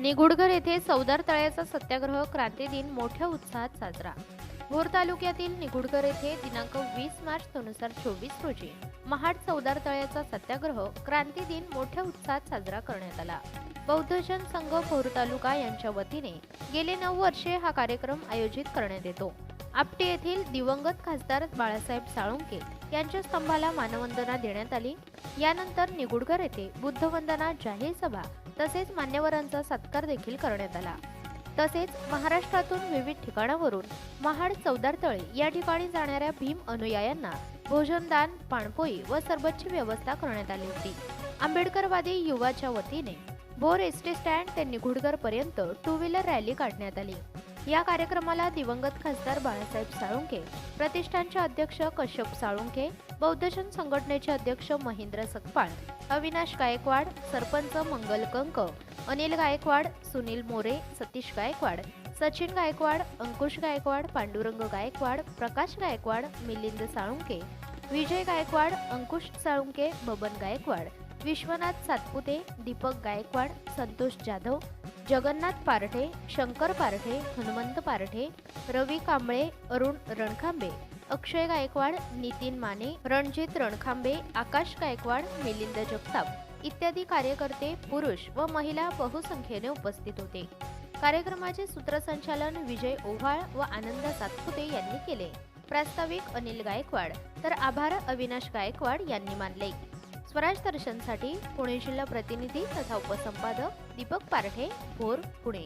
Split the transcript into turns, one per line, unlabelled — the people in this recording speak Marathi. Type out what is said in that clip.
निगुडघर येथे सौदार तळ्याचा सत्याग्रह क्रांती दिन मोठ्या उत्साहात साजरा. भोर तालुक्यातील निगुडघर येथे दिनांक वीस मार्च दोन हजार चोवीस रोजी महाड चौदार तळ्याचा सत्याग्रह क्रांती दिन मोठ्या उत्साहात साजरा करण्यात आला. बौद्धजन संघ भोर तालुका यांच्या वतीने गेले नऊ वर्षे हा कार्यक्रम आयोजित करण्यात येतो. आपटे येथील दिवंगत खासदार बाळासाहेब साळुंके यांच्या स्तंभाला मानवंदना देण्यात आली. यानंतर निगुडकर येथे बुद्धवंदना जाहीर सभा तसेच मान्यवरांचा सत्कार देखील करण्यात आला. तसेच महाराष्ट्रातून विविध ठिकाणावरून महाड चौदारतळे या ठिकाणी जाणाऱ्या भीम अनुयायांना भोजनदान पाणपोई व सरबतची व्यवस्था करण्यात आली होती. आंबेडकरवादी युवाच्या वतीने भोर एस टी स्टँड ते निगुडकर पर्यंत टू व्हीलर रॅली काढण्यात आली. या कार्यक्रमाला दिवंगत खासदार बाळासाहेब साळुंके प्रतिष्ठानचे अध्यक्ष कश्यप साळुंखे बौद्धजन संघटनेचे अध्यक्ष महेंद्र सकपाळ अविनाश गायकवाड सरपंच मंगल कंक अनिल गायकवाड सुनील मोरे सतीश गायकवाड सचिन गायकवाड अंकुश गायकवाड पांडुरंग गायकवाड प्रकाश गायकवाड मिलिंद साळुंके विजय गायकवाड अंकुश साळुंके बबन गायकवाड विश्वनाथ सातपुते दीपक गायकवाड संतोष जाधव जगन्नाथ पारठे शंकर पारठे हनुमंत पारठे रवी कांबळे अरुण रणखांबे अक्षय गायकवाड नितीन माने रणजित रणखांबे आकाश गायकवाड मिलिंद जगताप इत्यादी कार्यकर्ते पुरुष व महिला बहुसंख्येने उपस्थित होते. कार्यक्रमाचे सूत्रसंचालन विजय ओव्हाळ व आनंद सातपुते यांनी केले. प्रास्ताविक अनिल गायकवाड तर आभार अविनाश गायकवाड यांनी मानले. स्वराज दर्शनसाठी पुणे जिल्हा प्रतिनिधी तथा उपसंपादक दीपक पारठे भोर पुणे.